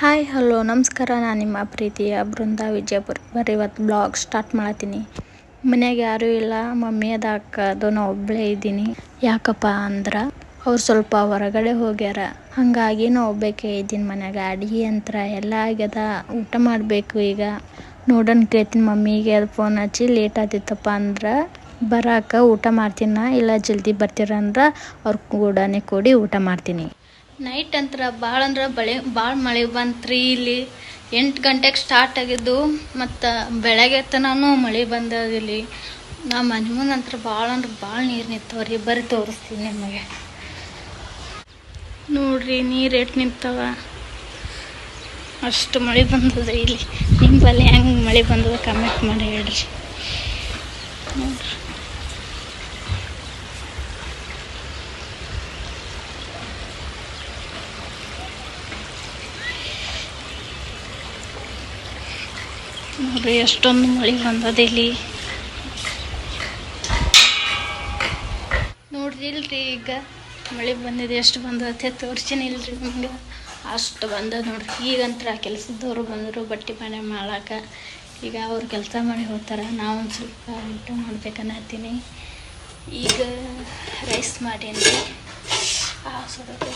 Hi hello ನಮಸ್ಕಾರ. ನಾನು ನಿಮ್ಮ ಪ್ರೀತಿಯ ಬೃಂದ ವಿಜಯಪುರ. ಬರ್ರಿ ಇವತ್ತು ಬ್ಲಾಗ್ ಸ್ಟಾರ್ಟ್ ಮಾಡತ್ತೀನಿ. ಮನ್ಯಾಗ ಯಾರೂ ಇಲ್ಲ. ಮಮ್ಮಿ ಅದ, ಅಕ್ಕ ಅದು, ನಾ ಒಬ್ಬಳೇ ಇದ್ದೀನಿ. ಯಾಕಪ್ಪ ಅಂದ್ರೆ, ಅವ್ರು ಸ್ವಲ್ಪ ಹೊರಗಡೆ ಹೋಗ್ಯಾರ. ಹಾಗಾಗಿ ನಾ ಒಬ್ಬಕ್ಕೆ ಇದ್ದೀನಿ ಮನ್ಯಾಗ. ಅಡುಗೆ ಯಂತ್ರ ಎಲ್ಲ ಆಗ್ಯದ. ಊಟ ಮಾಡಬೇಕು ಈಗ. ನೋಡೋಣ ಕೇಳ್ತೀನಿ ಮಮ್ಮಿಗೆ. ಅದು ಫೋನ್ ಹಚ್ಚಿ ಲೇಟ್ ಆತಿತ್ತಪ್ಪ ಅಂದ್ರೆ, ಬರಾಕ ಊಟ ಮಾಡ್ತೀನ, ಇಲ್ಲ ಜಲ್ದಿ ಬರ್ತೀರ ಅಂದ್ರೆ, ಅವ್ರ ಕೂಡನೇ ಕೂಡಿ ಊಟ ಮಾಡ್ತೀನಿ. ನೈಟ್ ಅಂತರ ಭಾಳ ಅಂದ್ರೆ ಬಳೆ ಭಾಳ ಮಳೆ ಬಂತ್ರಿ ಇಲ್ಲಿ. ಎಂಟು ಗಂಟೆಗೆ ಸ್ಟಾರ್ಟ್ ಆಗಿದ್ದು, ಮತ್ತು ಬೆಳಗ್ಗೆ ತನೂ ಮಳೆ ಬಂದಾಗಿಲ್ಲಿ ಇಲ್ಲಿ ನಾ ಮನೆ ಮುಂದೆ ಅಂತ್ರ ಭಾಳ ಅಂದ್ರೆ ಭಾಳ ನೀರು ನಿಂತವ ರೀ ಬರೀ ತೋರಿಸ್ತೀನಿ ನಿಮಗೆ. ನೋಡ್ರಿ ನೀರು ಎಟ್ ನಿಂತವ. ಅಷ್ಟು ಮಳೆ ಬಂದದ ಇಲ್ಲಿ. ನಿಂಬಲ್ಲಿ ಹೆಂಗೆ ಮಳೆ ಬಂದದ ಕಮೆಂಟ್ ಮಾಡಿ ಹೇಳ್ರಿ. ನೋಡ್ರಿ. ನೋಡ್ರಿ, ಎಷ್ಟೊಂದು ಮಳೆ ಬಂದದ ಇಲ್ಲಿ. ನೋಡ್ರಿ ಇಲ್ರಿ ಈಗ ಮಳೆ ಬಂದಿದೆ, ಎಷ್ಟು ಬಂದತ್ತೆ ತೋರ್ಸಿನಿ ಇಲ್ರಿ ನಮ್ಗೆ. ಅಷ್ಟು ಬಂದದ ನೋಡ್ರಿ. ಈಗಂತ್ರ ಕೆಲಸದವ್ರು ಬಂದರು ಬಟ್ಟೆ ಮನೆ ಮಾಡಾಕ. ಈಗ ಅವ್ರು ಕೆಲಸ ಮಾಡಿ ಹೋಗ್ತಾರೆ. ನಾವು ಒಂದು ಸ್ವಲ್ಪ ಊಟ ಮಾಡ್ಬೇಕನ್ನತ್ತೀನಿ ಈಗ ರೈಸ್ ಮಾಡೀನಿ ಆ ಸೊಡೋದು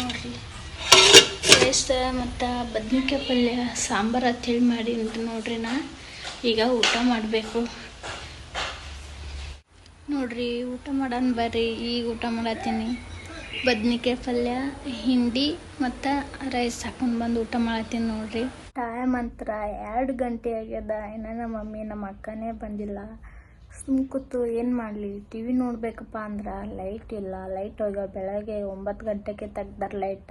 ನೋಡ್ರಿ. ರೈಸ್ ಮತ್ತು ಬದ್ನಿಕಾಯಿ ಪಲ್ಯ, ಸಾಂಬಾರು ಅಂತೇಳಿ ಮಾಡಿ ನೋಡ್ರಿ ನಾ. ಈಗ ಊಟ ಮಾಡಬೇಕು. ನೋಡ್ರಿ, ಊಟ ಮಾಡೋಣ ಬರ್ರಿ. ಈಗ ಊಟ ಮಾಡತ್ತೀನಿ. ಬದ್ನಿಕಾಯಿ ಪಲ್ಯ, ಹಿಂಡಿ ಮತ್ತು ರೈಸ್ ಹಾಕೊಂಡು ಬಂದು ಊಟ ಮಾಡತ್ತೀನಿ ನೋಡ್ರಿ. ಟೈಮ್ ಅಂತರ ಎರಡು ಗಂಟೆ ಆಗ್ಯದ. ಇನ್ನು ನಮ್ಮ ಮಮ್ಮಿ ನಮ್ಮ ಅಕ್ಕನೇ ಬಂದಿಲ್ಲ. ಸುಮ್ ಕೂತು ಏನು ಮಾಡಲಿ? ಟಿ ವಿ ನೋಡಬೇಕಪ್ಪ ಅಂದ್ರೆ ಲೈಟ್ ಇಲ್ಲ. ಲೈಟ್ ಹೋಗ್ಯಾವ. ಬೆಳಗ್ಗೆ ಒಂಬತ್ತು ಗಂಟೆಗೆ ತೆಗ್ದಾರ ಲೈಟ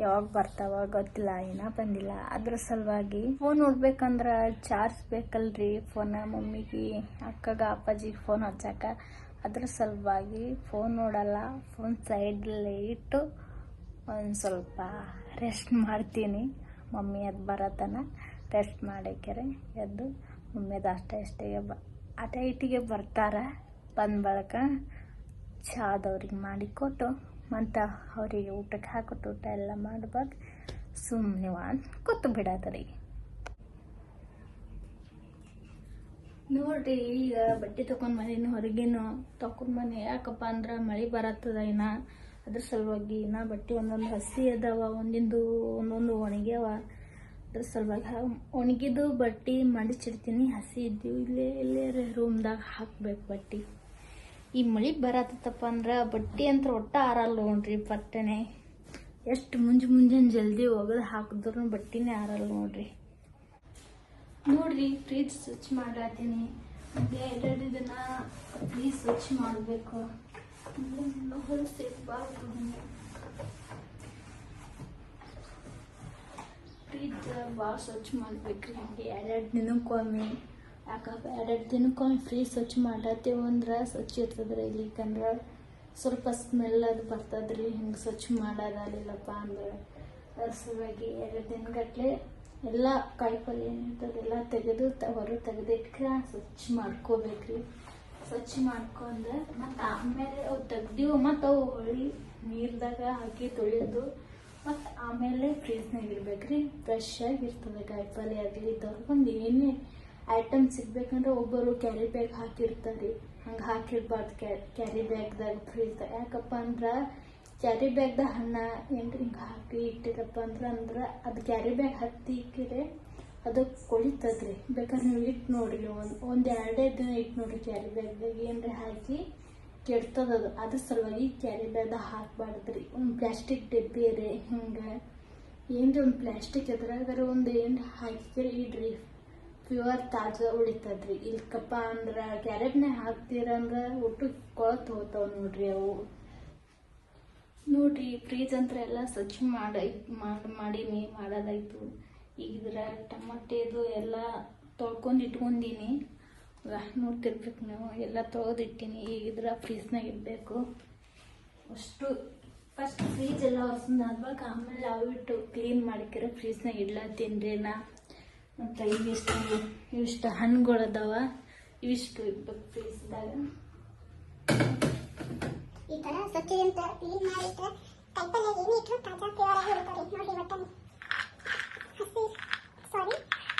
ಯಾವಾಗ ಬರ್ತಾವ ಗೊತ್ತಿಲ್ಲ, ಏನೋ ಬಂದಿಲ್ಲ. ಅದ್ರ ಸಲುವಾಗಿ ಫೋನ್ ನೋಡ್ಬೇಕಂದ್ರೆ ಚಾರ್ಜ್ ಬೇಕಲ್ರಿ. ಫೋನ ಮಮ್ಮಿಗೆ, ಅಕ್ಕಗ, ಅಪ್ಪಾಜಿಗೆ ಫೋನ್ ಹಚ್ಚಾಕ. ಅದ್ರ ಸಲುವಾಗಿ ಫೋನ್ ನೋಡಲ್ಲ ಫೋನ್ ಸೈಡಲ್ಲೇ ಇಟ್ಟು ಒಂದು ಸ್ವಲ್ಪ ರೆಸ್ಟ್ ಮಾಡ್ತೀನಿ. ಮಮ್ಮಿ ಅದು ಬರತನ ರೆಸ್ಟ್ ಮಾಡಿಕೆರೆ ಎದ್ದು ಮಮ್ಮಿ ಅದು ಅಷ್ಟೇ ಅಷ್ಟೇ ಬ ಅಟೈಟಿಗೆ ಬರ್ತಾರೆ. ಬಂದ ಬಳಿಕ ಚಾದವ್ರಿಗೆ ಮಾಡಿಕೊಟ್ಟು ಮತ್ತು ಅವರಿಗೆ ಊಟಕ್ಕೆ ಹಾಕೊಟ್ಟು ಊಟ ಎಲ್ಲ ಮಾಡುವಾಗ ಸುಮ್ಮನೆ ವಾನ್ ಕೂತು ಬಿಡತ್ತರಿ ನೋಡ್ರಿ, ಈಗ ಬಟ್ಟೆ ತೊಗೊಂಡು ಮನೇನು ಹೊರಗೇನು ತೊಗೊಂಡು ಮನೆ ಯಾಕಪ್ಪ ಅಂದ್ರೆ ಮಳೆ ಬರತ್ತದ ಇನ್ನ. ಅದ್ರ ಸಲುವಾಗಿ ಇನ್ನ ಬಟ್ಟೆ ಒಂದೊಂದು ಹಸಿ ಅದಾವ, ಒಂದಿಂದು, ಒಂದೊಂದು ಒಣಗ್ಯಾವ. ಅದ್ರ ಸಲುವಾಗಿ ಒಣಗಿದ್ದು ಬಟ್ಟೆ ಮಡಿಚಿಡ್ತೀನಿ ಹಸಿ ಇದ್ದೀವಿ ಇಲ್ಲೇ ಇಲ್ಲೇ ರೂಮ್ದಾಗ ಹಾಕ್ಬೇಕು ಬಟ್ಟೆ. ಈ ಮಳಿ ಬರತ್ತಪ್ಪ ಅಂದ್ರೆ ಬಟ್ಟೆ ಅಂತ ಒಟ್ಟ ಆರಲ್ಲ ನೋಡ್ರಿ ಪಟ್ಟನೆ ಎಷ್ಟು ಮುಂಜ ಮುಂಜಾನೆ ಜಲ್ದಿ ಒಗದು ಹಾಕಿದ್ರು ಬಟ್ಟೆನೇ ಆರಲ್ಲ ನೋಡ್ರಿ. ನೋಡ್ರಿ ಫ್ರಿಜ್ ಸ್ವಚ್ಛ ಮಾಡ್ಲಾತೀನಿ ಮತ್ತೆ ಎರಡು ದಿನ ಫ್ರಿಜ್ ಸ್ವಚ್ಛ ಮಾಡಬೇಕು. ಫ್ರಿಜ್ ಭಾಳ ಸ್ವಚ್ಛ ಮಾಡ್ಬೇಕ್ರಿ. ಹಂಗೆ ಎರಡೆರಡು ದಿನಕ್ಕೊಮ್ಮೆ. ಯಾಕಪ್ಪ ಎರಡೆರಡು ದಿನಕ್ಕೊಮ್ಮೆ ಫ್ರೀ ಸ್ವಚ್ಛ ಮಾಡತ್ತೇವೆ ಅಂದ್ರೆ ಸ್ವಚ್ಛ ಇರ್ತದ್ರಿ ಇಲ್ಲಿಕಂದ್ರೆ ಸ್ವಲ್ಪ ಸ್ಮೆಲ್ ಅದು ಬರ್ತದ್ರಿ, ಹಿಂಗೆ ಸ್ವಚ್ಛ ಮಾಡೋದಾಗಲಿಲ್ಲಪ್ಪ ಅಂದ್ರೆ. ಸಲುವಾಗಿ ಎರಡು ದಿನಗಟ್ಟಲೆ ಎಲ್ಲ ಕಾಯಿಪಲ್ಯ ಏನಿರ್ತದೆಲ್ಲ ತೆಗೆದು ಹೊರಗೆ ತೆಗೆದಿಟ್ಕ ಸ್ವಚ್ಛ ಮಾಡ್ಕೋಬೇಕ್ರಿ. ಸ್ವಚ್ಛ ಮಾಡ್ಕೊಂಡು ಮತ್ತು ಆಮೇಲೆ ಅವು ತೆಗ್ದೀವು ಮತ್ತು ಅವು ಹೊಳಿ ನೀರ್ದಾಗ ಹಾಕಿ ತೊಳೆಯೋದು ಮತ್ತು ಆಮೇಲೆ ಫ್ರೀಜ್ನಾಗ ಇಡ್ಬೇಕ್ರಿ. ಫ್ರೆಶ್ ಆಗಿ ಇರ್ತದೆ ಕಾಯಿಪಲ್ಯ ಆಗಲಿ ಒಂದು ಏನೇ ಐಟಮ್ ಸಿಗ್ಬೇಕಂದ್ರೆ ಒಬ್ಬರು ಕ್ಯಾರಿ ಬ್ಯಾಗ್ ಹಾಕಿರ್ತಾರೆ. ಹಂಗೆ ಹಾಕಿರ್ಬಾರ್ದು ಕ್ಯಾರಿ ಬ್ಯಾಗ್ದಾಗ ಫ್ರಿಜ್ದಾಗ ಯಾಕಪ್ಪ ಅಂದ್ರೆ ಕ್ಯಾರಿ ಬ್ಯಾಗ್ದಾಗ ಹಣ್ಣ ಏನು ಹಿಂಗೆ ಹಾಕಿ ಇಟ್ಟಿರಪ್ಪ ಅಂದ್ರೆ ಅಂದ್ರೆ ಅದು ಕ್ಯಾರಿ ಬ್ಯಾಗ್ ಹತ್ತಿ ಇಕ್ಕಿರೆ ಅದು ಕೊಳಿತದ್ರಿ. ಬೇಕಾದ್ರೆ ನೀವು ಇಟ್ಟು ನೋಡ್ರಿ, ಒಂದು ಒಂದು ಎರಡೇ ದಿನ ಇಟ್ಟು ನೋಡ್ರಿ ಕ್ಯಾರಿ ಬ್ಯಾಗ್ದಾಗ ಏನರ ಹಾಕಿ ಕೆಡ್ತದದು ಅದ್ರ ಸಲುವಾಗಿ ಕ್ಯಾರಿ ಬ್ಯಾಗ್ದಾಗ ಹಾಕ್ಬಾರ್ದ್ರಿ. ಒಂದು ಪ್ಲಾಸ್ಟಿಕ್ ಡಬ್ಬಿ ರೀ ಹಿಂಗೆ. ಏನ್ರಿ ಒಂದು ಪ್ಲಾಸ್ಟಿಕ್ ಎದ್ರಾಗಾರ ಒಂದು ಏನು ಹಾಕಿದ್ರೆ ಇಡ್ರಿ. ಪ್ಯೂರ್ ತಾಜಾ ಉಳಿತದ್ರಿ. ಇಲ್ಕಪ್ಪ ಅಂದ್ರೆ ಕ್ಯಾರೆಟ್ನಾಗ ಹಾಕ್ತೀರಂದ್ರೆ ಒಟ್ಟು ಕೊಳತ್ ಹೋಗ್ತಾವ ನೋಡ್ರಿ ಅವು. ನೋಡ್ರಿ ಫ್ರೀಜ್ ಅಂತ ಎಲ್ಲ ಸ್ವಚ್ಛ ಮಾಡಿ ಮಾಡಿ ಮಾಡೀನಿ ಮಾಡೋದಾಯ್ತು. ಈಗ ಇದ್ರ ಟಮಾಟೆದು ಎಲ್ಲ ತೊಳ್ಕೊಂಡು ಇಟ್ಕೊಂಡೀನಿ. ನೋಡ್ತಿರ್ಬೇಕು ನೀವು. ಎಲ್ಲ ತೊಳೆದಿಟ್ಟಿನಿ. ಈಗ ಇದ್ರ ಫ್ರೀಜ್ನಾಗ ಇಡಬೇಕು. ಅಷ್ಟು ಫಸ್ಟ್ ಫ್ರೀಜ್ ಎಲ್ಲ ಒರ್ಸಂದು ಆದ್ಮೇಲೆ ಆಮೇಲೆ ಅವಿಟ್ಟು ಕ್ಲೀನ್ ಮಾಡಿಕ್ಕಿರೋ ಫ್ರೀಜ್ನಾಗ ಇಡ್ಲತ್ತೀನಿ ರೀ ನಾ. ಮತ್ತು ಇವಿಷ್ಟು ಇವಿಷ್ಟು ಹಣ್ಣುಗಳದಾವ ಇವಿಷ್ಟು ಇಪ್ಪತ್ತು ಪೀಸ್ದಾಗ. ಈ ಥರ ಸ್ವಚ್ಛದಿಂದ ಕ್ಲೀನ್ ಮಾಡಿಟ್ರೆ ಕಲ್ಪನೆ ಏನು ಇಟ್ಟರು ತಾಜಾ ಪ್ಯೂರ್ ಆಗಿ ನೋಡಿ ಬಟ್ಟನೆ. ಹಸಿ ಸಾರಿ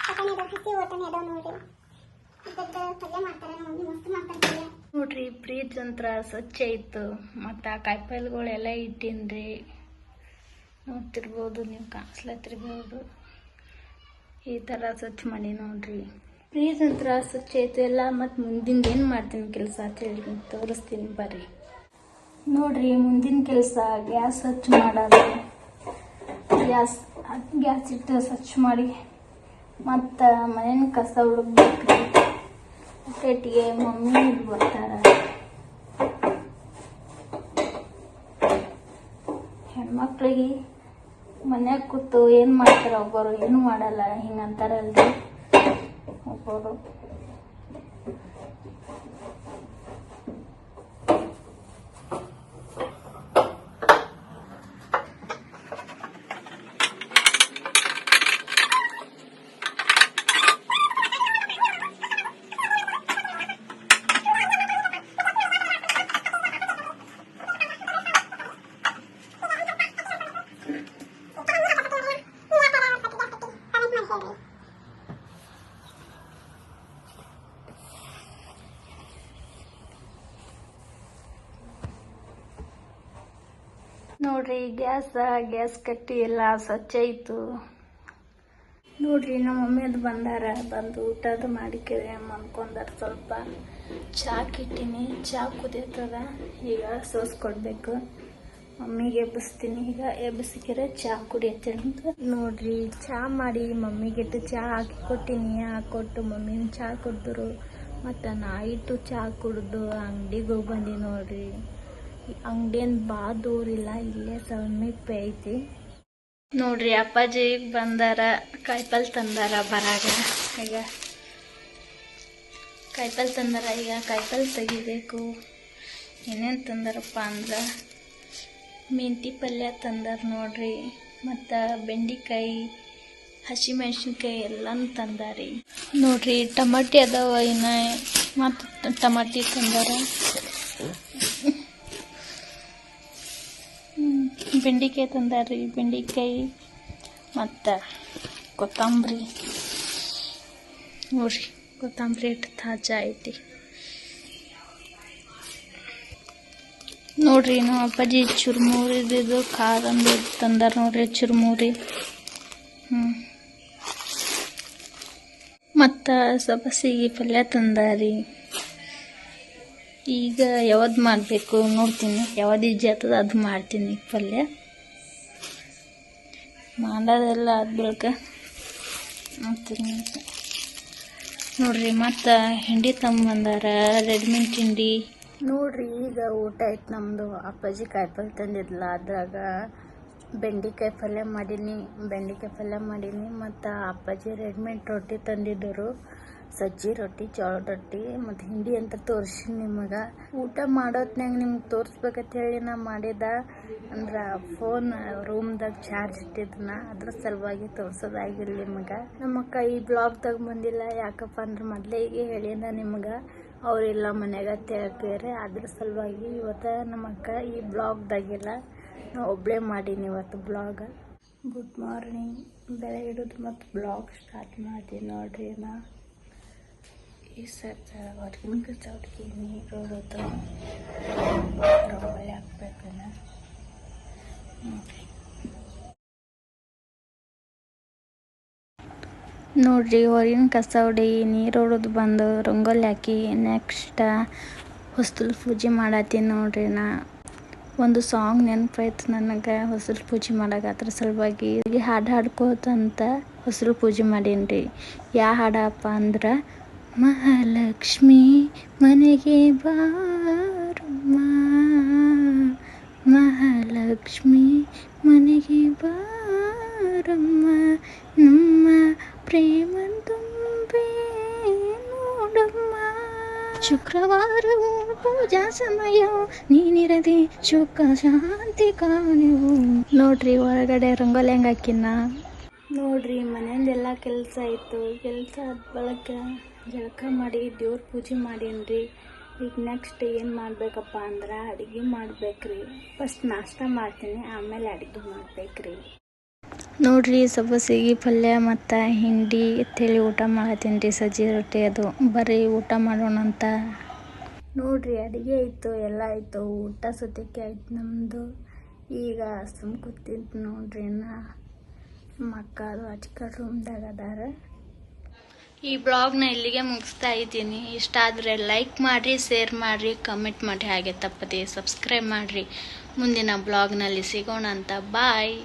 ಬಟ್ಟನೆ ಅದಾವ ಹಸಿ ಓಟನೆ ಅದಾವ ನೋಡಿ. ಇದಕ್ಕೆ ಪಲ್ಯ ಮಾಡ್ತಾರೆ ನೋಡಿ ಮಸ್ತ್ ಮಾಡ್ತಾರೆ ಪಲ್ಯ. ನೋಡ್ರಿ ಪ್ರೀತ್ ಯಂತ್ರ ಸ್ವಚ್ಛ ಇತ್ತು. ಮತ್ತು ಆ ಕಾಯಿಪಲ್ಲೆಗಳೆಲ್ಲ ಇಟ್ಟಿನ್ರಿ. ನೋಡ್ತಿರ್ಬೋದು ನೀವು ಕಾಣಿಸ್ಲತ್ತಿರ್ಬೋದು. ಈ ಥರ ಸ್ವಚ್ಛ ಮಾಡಿ ನೋಡ್ರಿ. ಪ್ಲೀಸ್ ಒಂಥರ ಸ್ವಚ್ಛ ಆಯ್ತು ಎಲ್ಲ, ಮತ್ತು ಮುಂದಿಂದ ಏನು ಮಾಡ್ತೀನಿ ಕೆಲಸ ಅಂತ ಹೇಳಿ ತೋರಿಸ್ತೀನಿ ಬರ್ರಿ. ನೋಡ್ರಿ, ಮುಂದಿನ ಕೆಲಸ ಗ್ಯಾಸ್ ಸ್ವಚ್ಛ ಮಾಡೋದು. ಗ್ಯಾಸ್ ಗ್ಯಾಸ್ ಇಟ್ಟು ಸ್ವಚ್ಛ ಮಾಡಿ, ಮತ್ತು ಮನೇನ ಕಸ ಹುಡುಕ್ಬೇಕ್ರಿ ಅಟ್ಟೆಟ್ಟಿಗೆ ಮಮ್ಮಿ ಇದು ಬರ್ತಾರ. ಹೆಣ್ಮಕ್ಳಿಗೆ ಮನ್ಯಾಗ ಕೂತು ಏನು ಮಾಡ್ತಾರ ಒಬ್ಬರು ಏನು ಮಾಡಲ್ಲ ಹಿಂಗಂತಾರಲ್ರಿ. ಒಬ್ಬರು. ನೋಡ್ರಿ, ಗ್ಯಾಸ್ ಗ್ಯಾಸ್ ಕಟ್ಟಿ ಎಲ್ಲ ಸ್ವಚ್ಛ ಇತ್ತು. ನೋಡ್ರಿ, ನಮ್ಮ ಮಮ್ಮಿ ಅದು ಬಂದಾರ, ಬಂದು ಊಟದ ಮಾಡಿಕೆರೆ ಮನ್ಕೊಂಡಾರ ಸ್ವಲ್ಪ ಚಾಕ್ ಕಿಟ್ಟಿನಿ. ಚಾ ಕುದಿಯತ್ತದ, ಈಗ ಸೋಸ್ ಕೊಡ್ಬೇಕು ಮಮ್ಮಿಗೆ ಎಬ್ಬಿಸ್ತೀನಿ. ಈಗ ಎಬ್ಬಿಸಿಕೆರೆ ಚಾ ಕುಡಿಯತ್ತೆ ಅಂತ. ನೋಡ್ರಿ ಚಾ ಮಾಡಿ ಮಮ್ಮಿಗಿಟ್ಟು ಚಾ ಹಾಕಿ ಕೊಟ್ಟಿನಿ ಹಾಕೊಟ್ಟು ಮಮ್ಮಿನ ಚಾ ಕುಡಿದ್ರು. ಮತ್ತು ನಾಯಿಟ್ಟು ಇಟ್ಟು ಚಾ ಕುಡ್ದು ಅಂಗಡಿಗೆ ಹೋಗಿ ಬಂದಿ ನೋಡ್ರಿ. ಅಂಗಡಿಯಿಂದ ಭಾಳ ದೂರಿಲ್ಲ ಇಲ್ಲೇ ಸಮೀಪ ಐತಿ. ನೋಡ್ರಿ ಅಪ್ಪಾಜಿ ಬಂದಾರ ಕಾಯಿಪಲ್ ತಂದಾರ ಬರಾಗ. ಈಗ ಕಾಯಿಪಲ್ ತಂದಾರ ಈಗ ಕಾಯಿಪಲ್ ತೆಗಿಬೇಕು. ಏನೇನು ತಂದಾರಪ್ಪ ಅಂದ್ರೆ ಮೆಂತಿ ಪಲ್ಯ ತಂದಾರ ನೋಡ್ರಿ, ಮತ್ತು ಬೆಂಡೆಕಾಯಿ, ಹಸಿಮೆಣ್ಸಿನ್ಕಾಯಿ ಎಲ್ಲನೂ ತಂದಾರಿ. ನೋಡ್ರಿ, ಟಮಾಟಿ ಅದಾವ ಇನ್ನು, ಮತ್ತು ಟಮಾಟಿ ತಂದಾರ. ಬೆಂಡೆಕಾಯಿ ತಂದಾರಿ, ಬೆಂಡೆಕಾಯಿ ಮತ್ತು ಕೊತ್ತಂಬರಿ. ನೋಡ್ರಿ, ಕೊತ್ತಂಬರಿ ಇಟ್ಟು ತಾಜಾ ಐತಿ. ನೋಡ್ರಿ ನಮ್ಮ ಅಪ್ಪಾಜಿ ಚುರುಮುರಿದು ಖಾರ ಅಂದು ತಂದಾರ ನೋಡ್ರಿ ಚುರುಮುರಿ. ಹ್ಞೂ ಮತ್ತು ಸಬಸಿಗೆ ಪಲ್ಯ ತಂದಾರಿ. ಈಗ ಯಾವ್ದು ಮಾಡಬೇಕು ನೋಡ್ತೀನಿ. ಯಾವ್ದು ಈಜಿ ಆಗ್ತದ ಅದು ಮಾಡ್ತೀನಿ ಪಲ್ಯ. ಮಾಡೋದೆಲ್ಲ ಆದ್ಬಳಿಕ ನೋಡ್ತೀನಿ ನೋಡ್ರಿ, ಮತ್ತು ಹಿಂಡಿ ತಂಬಂದಾರ ರೆಡಿಮೇಡ್ ಹಿಂಡಿ ನೋಡ್ರಿ, ಈಗ ಊಟ ಆಯ್ತು ನಮ್ಮದು ಅಪ್ಪಾಜಿ ಕಾಯಿಪಲ್ಲೆ ತಂದಿದ್ಲ, ಅದ್ರಾಗ ಬೆಂಡೆಕಾಯಿ ಪಲ್ಯ ಮಾಡೀನಿ, ಬೆಂಡೆಕಾಯಿ ಪಲ್ಯ ಮಾಡೀನಿ, ಮತ್ತು ಅಪ್ಪಾಜಿ ರೆಡಿಮೇಡ್ ರೊಟ್ಟಿ ತಂದಿದ್ದರು. ಸಜ್ಜಿ ರೊಟ್ಟಿ ಜೋಳದ ರೊಟ್ಟಿ, ಮತ್ತು ಹಿಂಡಿ ಅಂತ ತೋರಿಸಿನಿ ನಿಮಗೆ. ಊಟ ಮಾಡೋತ್ನಾಗ ನಿಮ್ಗೆ ತೋರಿಸ್ಬೇಕಂತ ಹೇಳಿ ನಾ ಮಾಡಿದ. ಅಂದ್ರೆ ಫೋನ್ ರೂಮ್ದಾಗ ಚಾರ್ಜ್ ಇಟ್ಟಿದ್ನ, ಅದ್ರ ಸಲುವಾಗಿ ತೋರ್ಸೋದಾಗಿಲ್ಲ ನಿಮಗೆ. ನಮ್ಮ ಅಕ್ಕ ಈ ಬ್ಲಾಗ್ದಾಗ ಬಂದಿಲ್ಲ ಯಾಕಪ್ಪ ಅಂದ್ರೆ ಮೊದಲೇ ಈಗ ಹೇಳಿನ ನಿಮ್ಗೆ. ಅವರೆಲ್ಲ ಮನ್ಯಾಗ ಬೇರೆ ಅದ್ರ ಸಲುವಾಗಿ ಇವತ್ತು ನಮ್ಮ ಅಕ್ಕ ಈ ಬ್ಲಾಗ್ದಾಗೆಲ್ಲ ನಾ ಒಬ್ಬಳೇ ಮಾಡೀನಿ ಇವತ್ತು ಬ್ಲಾಗ. Good morning. ಬೆಳಗ್ಗೆ ಹಿಡಿದು ಮತ್ತು ಬ್ಲಾಗ್ ಸ್ಟಾರ್ಟ್ ಮಾಡ್ತೀನಿ ನೋಡ್ರಿ ನಾ ಈ ಸರ್ತ ಹೊರಗಿನ ಇರೋದು ನೀರು ಹೊಡೆದು ನೋಡ್ರಿ ಹೊರಗಿನ ಕಸ ಹೊಡಿ, ನೀರು ಹೊಡೆದು ಬಂದು, ರಂಗೋಲಿ ಹಾಕಿ ನೆಕ್ಸ್ಟ್ ಹೊಸಲು ಪೂಜೆ ಮಾಡತ್ತೀನಿ ನೋಡ್ರಿ ನಾ. ಒಂದು ಸಾಂಗ್ ನೆನಪಾಯ್ತು ನನಗೆ ಹೊಸಲು ಪೂಜೆ ಮಾಡಕ್ಕೆ ಅದ್ರ ಸಲುವಾಗಿ ಹಾಡು ಹಾಡ್ಕೋತಂತ ಹೊಸಲು ಪೂಜೆ ಮಾಡೀನಿ ಯಾ ಹಾಡಪ್ಪ ಅಂದ್ರೆ, ಮಹಾಲಕ್ಷ್ಮಿ, ಮನೆಗೆ ಬಾರಮ್ಮ. ಮಹಾಲಕ್ಷ್ಮಿ, ಮನೆಗೆ ಬಾರಮ್ಮ. ನಮ್ಮ ಶುಕ್ರವಾರವು ಪೂಜಾ ಸಮಯ. ನೀನಿರದೆ ಶುಕ್ರ ಶಾಂತಿ ಕಾಣುವು. ನೋಡ್ರಿ ಹೊರಗಡೆ ರಂಗೋಲಿ ಹೆಂಗೆ ಹಾಕಿನ ನೋಡ್ರಿ, ಮನೆಯಿಂದೆಲ್ಲ ಕೆಲಸ ಇತ್ತು ಕೆಲಸ ಬಳಿಕ ಜಳಕ ಮಾಡಿ, ದೇವ್ರ ಪೂಜೆ ಮಾಡೀನಿ ಈಗ ನೆಕ್ಸ್ಟ್ ಏನು ಮಾಡಬೇಕಪ್ಪ ಅಂದ್ರೆ ಅಡುಗೆ ಮಾಡ್ಬೇಕ್ರಿ. ಫಸ್ಟ್ ನಾಷ್ಟ ಮಾಡ್ತೀನಿ, ಆಮೇಲೆ ಅಡುಗೆ ಮಾಡ್ಬೇಕ್ರಿ. ನೋಡ್ರಿ ಸಬ್ಬಸಿಗೆ ಪಲ್ಯ ಮತ್ತು ಹಿಂಡಿ ಅಂತೇಳಿ ಊಟ ಮಾಡತ್ತೀನಿ ರೀ ಸಜ್ಜಿ ರೊಟ್ಟಿ ಅದು. ಬರ್ರಿ ಊಟ ಮಾಡೋಣ ಅಂತ. ನೋಡ್ರಿ ಅಡುಗೆ ಆಯಿತು, ಎಲ್ಲ ಆಯಿತು. ಊಟ ಸದ್ಯಕ್ಕೆ ಆಯ್ತು ನಮ್ಮದು ಈಗ ಸುಮ್ ಕೂತಿದ್ದು ನೋಡ್ರಿ ನಾ. ಮಕ್ಕಳು ಅಚ್ಕ ರೂಮ್ದಾಗ ಅದಾರ. ಈ ಬ್ಲಾಗ್ನ ಇಲ್ಲಿಗೆ ಮುಗಿಸ್ತಾ ಇದ್ದೀನಿ. ಇಷ್ಟ ಆದರೆ ಲೈಕ್ ಮಾಡಿರಿ ಶೇರ್ ಮಾಡಿರಿ ಕಮೆಂಟ್ ಮಾಡಿ ಹಾಗೆ ತಪ್ಪದೆ ಸಬ್ಸ್ಕ್ರೈಬ್ ಮಾಡಿರಿ. ಮುಂದಿನ ಬ್ಲಾಗ್ನಲ್ಲಿ ಸಿಗೋಣ ಅಂತ. ಬಾಯ್